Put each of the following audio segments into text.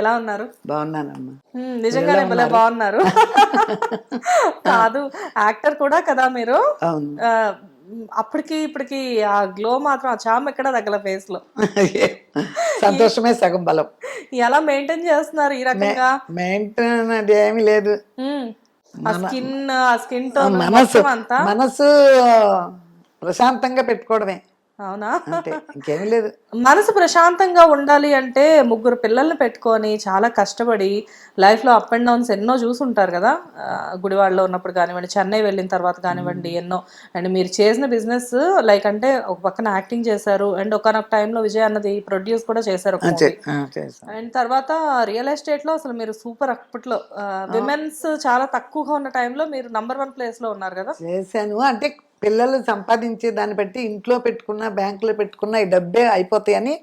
ఎలా ఉన్నారు? బాగున్నానమ్మా. నిజంగానే భలే బాగున్నారు. కాదు యాక్టర్ కూడా కదా మీరు? అప్పటికి ఇప్పటికి ఆ గ్లో మాత్రం ఆ చామ్ ఎక్కడ తగ్గల ఫేస్లో సంతోషమే సగం బలం. ఎలా మెయింటైన్ చేస్తున్నారు ఈ రకంగా? మెయింటైన్ అది ఏమీ లేదు. స్కిన్ స్కిన్ టోన్ మనసు అంతా? మనసు ప్రశాంతంగా పెట్టుకోవడమే. అవునా? అంతే ఇంకేమీ లేదు. మనసు ప్రశాంతంగా ఉండాలి అంటే ముగ్గురు పిల్లల్ని పెట్టుకొని చాలా కష్టపడి లైఫ్లో అప్ అండ్ డౌన్స్ ఎన్నో చూసుంటారు కదా? గుడివాడలో ఉన్నప్పుడు కానివ్వండి చెన్నై వెళ్ళిన తర్వాత కానివ్వండి ఎన్నో. అండ్ మీరు చేసిన బిజినెస్ లైక్ అంటే ఒక పక్కన యాక్టింగ్ చేశారు అండ్ ఒకనొక టైంలో విజయ్ అన్నది ప్రొడ్యూస్ కూడా చేశారు అండ్ తర్వాత రియల్ ఎస్టేట్లో అసలు మీరు సూపర్ అప్పట్లో విమెన్స్ చాలా తక్కువగా ఉన్న టైంలో మీరు నంబర్ వన్ ప్లేస్లో ఉన్నారు కదా? చేశాను. అంటే పిల్లలు సంపాదించే దాన్ని బట్టి ఇంట్లో పెట్టుకున్న బ్యాంకులో పెట్టుకున్న ఈ డబ్బే అయిపోతాయని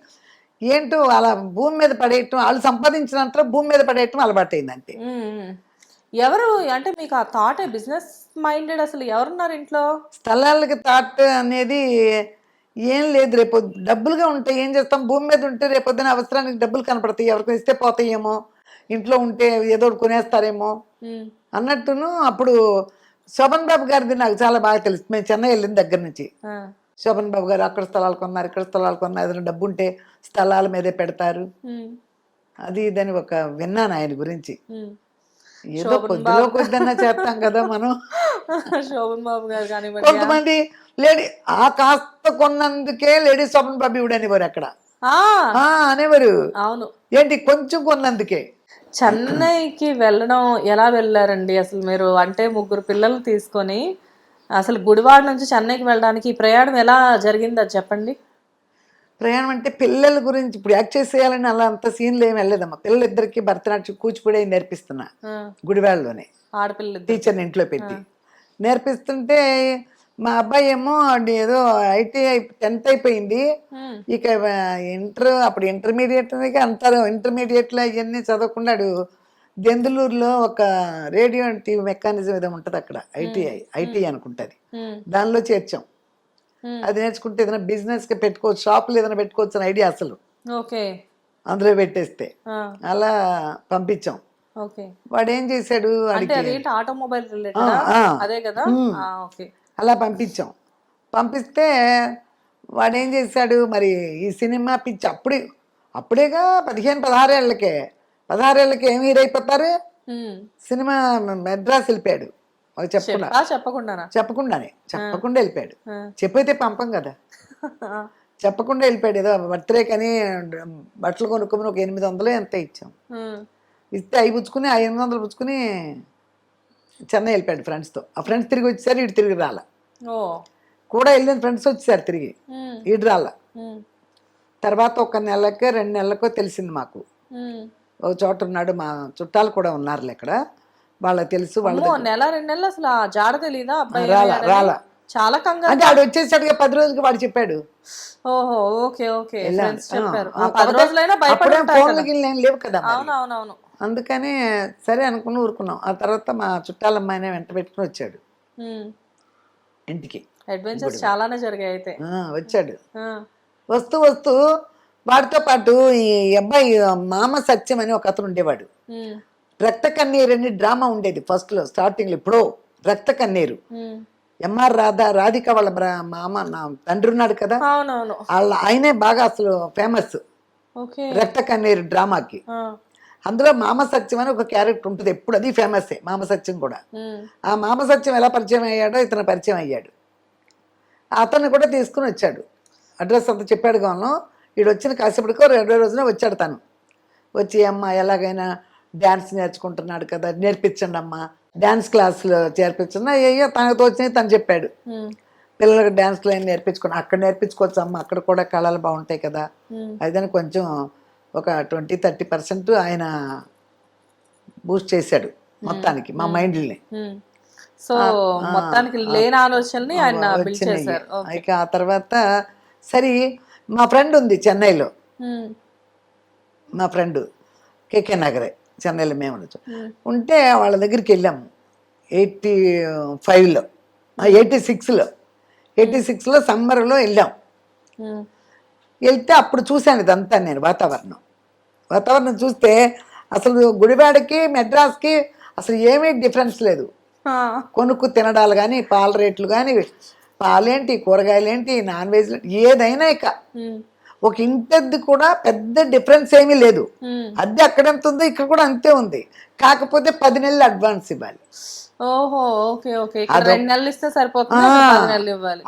ఏంటో అలా భూమి మీద పడేయటం వాళ్ళు సంపాదించినంత భూమి మీద పడేయటం అలవాటైంది అంతే మ్మ్. ఎవరు అంటే మీకు ఆ థాట్ బిజినెస్ మైండెడ్ అసలు ఎవరున్నారు ఇంట్లో? స్థలాలకి థాట్ అనేది ఏం లేదు. రేపు డబ్బులుగా ఉంటాయి ఏం చేస్తాం? భూమి మీద ఉంటే రేపొద్దున అవసరానికి డబ్బులు కనపడతాయి. ఎవరికి ఇస్తే పోతాయేమో? ఇంట్లో ఉంటే ఏదో కొనేస్తారేమో. అన్నట్టును అప్పుడు శోభన్ బాబు గారిది నాకు చాలా బాగా తెలుసు. మేము చెన్నై వెళ్ళిన దగ్గర నుంచి. శోభన్ బాబు గారు అక్కడ స్థలాలు కొన్నారు ఇక్కడ స్థలాలు కొన్నారు. ఏదైనా డబ్బు ఉంటే స్థలాల మీదే పెడతారు. అది ఇదని ఒక విన్నాను ఆయన గురించి. ఏదో కొద్దిలో కొద్దన్నా చేస్తాం కదా మనం. శోభన్ బాబు గారు కానివ్వండి. కొంతమంది లేడీ ఆ కాస్త కొన్నందుకే లేడీ శోభన్ బాబు ఇవిడు అనేవారు అక్కడ అనేవారు. అవును. ఏంటి కొంచెం కొన్నందుకే. చెన్నైకి వెళ్ళడం ఎలా వెళ్ళారండి? అసలు మీరు అంటే ముగ్గురు పిల్లల్ని తీసుకొని అసలు గుడివాడ నుంచి చెన్నైకి వెళ్ళడానికి ఈ ప్రయాణం ఎలా జరిగింది అది చెప్పండి. ప్రయాణం అంటే పిల్లల గురించి ఇప్పుడు యాక్ట్ చేసేయాలని అలా అంత సీన్లు ఏమి వెళ్ళలేదమ్మా. పిల్లలిద్దరికి భరతనాట్యం కూచిపూడి నేర్పిస్తున్నా గుడివాడలోనే. టీచర్ని ఇంట్లో పెట్టి. నేర్పిస్తుంటే మా అబ్బాయి ఏమో ఏదో ఐటీఐ టెన్త్ అయిపోయింది. ఇక ఇంటర్ అప్పుడు ఇంటర్మీడియట్ అంటారు. ఇంటర్మీడియట్లో ఇవన్నీ చదవకున్నాడు. దెందులూరులో ఒక రేడియో టీవీ మెకానిజం ఏదో ఉంటుంది అక్కడ. ఐటీఐ ఐటీఐ అనుకుంటుంది. దానిలో చేర్చాం. అది నేర్చుకుంటే ఏదైనా బిజినెస్కి పెట్టుకోవచ్చు షాపులు ఏదైనా పెట్టుకోవచ్చు అని ఐడియా అసలు. ఓకే. అందులో పెట్టేస్తే. అలా పంపించాం. ఓకే. వాడు ఏం చేశాడు ఆటోమొబైల్. అదే కదా? అలా పంపించాం. పంపిస్తే వాడు ఏం చేశాడు మరి ఈ సినిమా పిచ్చి అప్పుడే అప్పుడేగా పదిహేను పదహారేళ్ళకే పదహారేళ్ళకి ఏమి హీరో అయిపోతారు. సినిమా మెడ్రాస్ వెళ్ళిపోయాడు. అది చెప్పకుండా. చెప్పా చెప్పకుండానా? చెప్పకుండా వెళ్ళిపోయాడు. చెప్పైతే పంపం కదా. చెప్పకుండా వెళ్ళిపోయాడు. ఏదో బర్త్డే కానీ బట్టలు కొనుక్కోమని ఒక ఎనిమిది వందలు ఎంత ఇచ్చాం. ఇస్తే అవి పుచ్చుకుని ఆ ఎనిమిది వందలు పుచ్చుకుని చెన్నై వెళ్ళిపోయాడు ఫ్రెండ్స్తో. ఆ ఫ్రెండ్స్ తిరిగి వచ్చేసారు ఇటు తిరిగి రాల. ఓ. కూడా వెళ్ళిన ఫ్రెండ్స్ వచ్చేసారు తిరిగి. ఇటు రాల. తర్వాత ఒక నెలకో రెండు నెలలకో తెలిసింది మాకు. ఒక చోట ఉన్నాడు మా చుట్టాలు కూడా ఉన్నారులే ఇక్కడ. వాళ్ళకి తెలుసు వాళ్ళ నెల రెండు నెలలు అసలు ఆ జాడ తెలీదా? రాలా చాలా కంగారు. అంటే ఆడు వచ్చేసాడుగా పది రోజులకి వాడు చెప్పాడు. ఓహో ఓకే ఓకే. వెళ్ళాను. ఫ్రెండ్స్ చెప్పారు. ఆ, ఆ పది కాకపోతే రోజులైనా భయపడి అప్పుడే ఉంటారు ఫోన్లు కదా. గిన్నెలు ఏం లేవు కదా మరి. అందుకని సరే అనుకుని ఊరుకున్నాం. ఆ తర్వాత మా చుట్టాల అమ్మాయిని వెంట పెట్టుకుని వచ్చాడు. ఇంటికి. అడ్వెంచర్స్ చాలానే జరిగాయి అయితే. వచ్చాడు. వస్తూ వస్తూ వాడితో పాటు ఈ అబ్బాయి మామ సత్యం అని ఒక అతను ఉండేవాడు. రక్త కన్నీరు అని డ్రామా ఉండేది ఫస్ట్లో స్టార్టింగ్లో ఇప్పుడు రక్త కన్నీరు. ఎంఆర్ రాధా రాధిక వాళ్ళ మామ నా తండ్రి ఉన్నాడు కదా? వాళ్ళ ఆయనే బాగా అసలు ఫేమస్ రక్త కన్నీరు డ్రామాకి. అందులో మామ సత్యం అని ఒక క్యారెక్టర్ ఉంటుంది. ఎప్పుడు అది ఫేమసే మామ సత్యం కూడా. ఆ మామ సత్యం ఎలా పరిచయం అయ్యాడో ఇతను పరిచయం అయ్యాడు. అతన్ని కూడా తీసుకుని వచ్చాడు. అడ్రస్ అంతా చెప్పాడు కాను వీడు వచ్చిన కాసేపటికో రెండో రోజున వచ్చాడు తను. వచ్చి అమ్మ ఎలాగైనా డ్యాన్స్ నేర్చుకుంటున్నాడు కదా నేర్పించండి అమ్మ. డ్యాన్స్ క్లాసులో చేర్పించండి. అయ్యో తనకు తోచినవి తను చెప్పాడు. పిల్లలకు డ్యాన్స్ క్లాస్ నేర్పించుకోండి అక్కడ నేర్పించుకోవచ్చు అమ్మ అక్కడ కూడా కళలు బాగుంటాయి కదా. అదని కొంచెం ఒక ట్వంటీ థర్టీ పర్సెంట్ ఆయన బూస్ట్ చేశాడు మొత్తానికి మా మైండ్ని. సో మొత్తానికి లేని ఆలోచనని ఆయన. ఇక ఆ తర్వాత సరే మా ఫ్రెండ్ ఉంది చెన్నైలో. మా ఫ్రెండ్ కేకే నగరే చెన్నైలో మేము ఉండొచ్చు. ఉంటే వాళ్ళ దగ్గరికి వెళ్ళాము ఎయిటీ ఫైవ్లో ఎయిటీ సిక్స్లో. ఎయిటీ సిక్స్లో సమ్మర్లో వెళ్ళాం. వెళ్తే అప్పుడు చూశాను ఇదంతా నేను వాతావరణం. వాతావరణం చూస్తే అసలు గుడివాడకి మెడ్రాస్కి అసలు ఏమీ డిఫరెన్స్ లేదు. కొనుక్కు తినడాలు కానీ పాల రేట్లు కానీ పాలేంటి కూరగాయలేంటి నాన్ వెజ్ ఏదైనా ఇక. ఒక ఇంటద్ది కూడా పెద్ద డిఫరెన్స్ ఏమీ లేదు. అద్దె అక్కడ ఎంత ఉందో ఇక్కడ కూడా అంతే ఉంది. కాకపోతే పది నెలలు అడ్వాన్స్ ఇవ్వాలి. ఓహో ఓకే ఓకే. ఇక్కడ రెండు నెలలు ఇస్తే సరిపోతుంది.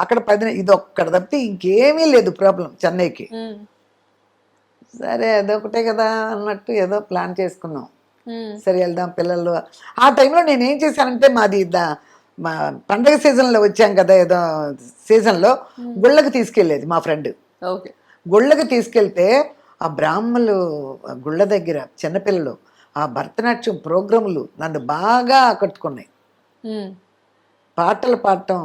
అక్కడ పది ఇది ఒక్కడ తప్పితే ఇంకేమీ లేదు ప్రాబ్లం చెన్నైకి. సరే అదొకటే కదా అన్నట్టు ఏదో ప్లాన్ చేసుకున్నాం. సరే వెళ్దాం పిల్లలు. ఆ టైంలో నేను ఏం చేశానంటే మాది ద- మా పండగ సీజన్లో వచ్చాం కదా ఏదో సీజన్లో గుళ్ళకి తీసుకెళ్ళేది మా ఫ్రెండ్. ఓకే. గుళ్ళకి తీసుకెళ్తే ఆ బ్రాహ్మలు గుళ్ళ దగ్గర చిన్నపిల్లలు ఆ భరతనాట్యం ప్రోగ్రాములు నన్ను బాగా ఆకట్టుకున్నాయి. పాటలు పాడటం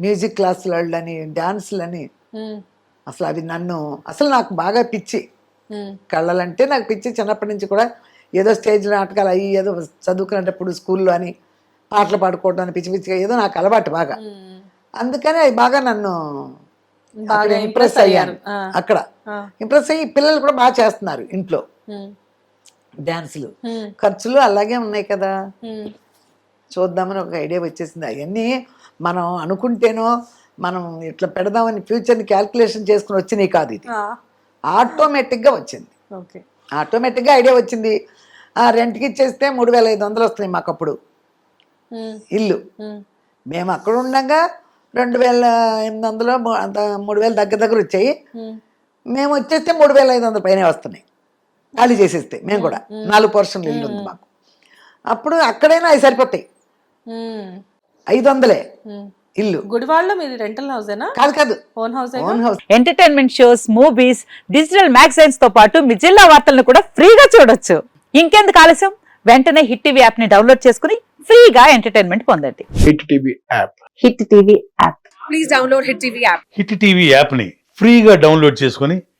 మ్యూజిక్ క్లాసులని డాన్సులని ఉమ్, అసలు అవి నన్ను అసలు నాకు బాగా పిచ్చి. కళ్ళలంటే నాకు పిచ్చి చిన్నప్పటి నుంచి కూడా ఏదో స్టేజ్ నాటకాలు అయ్యి ఏదో చదువుకునేటప్పుడు స్కూల్లో అని పాటలు పాడుకోవడం అని పిచ్చి పిచ్చిగా ఏదో నాకు అలవాటు బాగా. అందుకని అవి బాగా నన్ను ఇంప్రెస్ అయ్యాను అక్కడ. ఇంప్రెస్ అయ్యి పిల్లలు కూడా బాగా చేస్తున్నారు ఇంట్లో. డ్యాన్సులు ఖర్చులు అలాగే ఉన్నాయి కదా. చూద్దామని ఒక ఐడియా వచ్చేసింది. అవన్నీ మనం అనుకుంటేనో మనం ఇట్లా పెడదామని ఫ్యూచర్ని క్యాల్కులేషన్ చేసుకుని వచ్చినాయి కాదు ఇది. ఆటోమేటిక్గా వచ్చింది. ఓకే. ఆటోమేటిక్గా ఐడియా వచ్చింది. ఆ రెంట్కి ఇచ్చేస్తే మూడు వేల ఐదు వందలు వస్తున్నాయి మాకు అప్పుడు. ఇల్లు. మేము అక్కడ ఉండగా రెండు వేల ఎనిమిది వందలు అంత మూడు వేల దగ్గర దగ్గర వచ్చాయి. మేము వచ్చేస్తే మూడు వేల ఐదు వందల పైన వస్తున్నాయి. ఖాళీ చేసేస్తే మేము కూడా. నాలుగు పోర్షన్లు ఇల్లు ఉంది మాకు. అప్పుడు అక్కడైనా అవి సరిపోతాయి. ఐదు వందలే. ఇల్లు. గుడివాడలో మీది రెంటల్ హౌసేనా కాదు కాదు. Own house own house entertainment shows movies digital మ్యాగజైన్స్తో పాటు మీ జిల్లా వార్తలను కూడా ఫ్రీగా చూడొచ్చు. ఇంకెందుకు ఆలస్యం? వెంటనే హిట్ టీవీ యాప్ని డౌన్లోడ్ చేసుకుని ఫ్రీగా ఎంటర్టైన్మెంట్ పొందండి. Hit TV app. Hit TV app. Hit TV యాప్ని ఫ్రీగా డౌన్లోడ్ చేసుకొని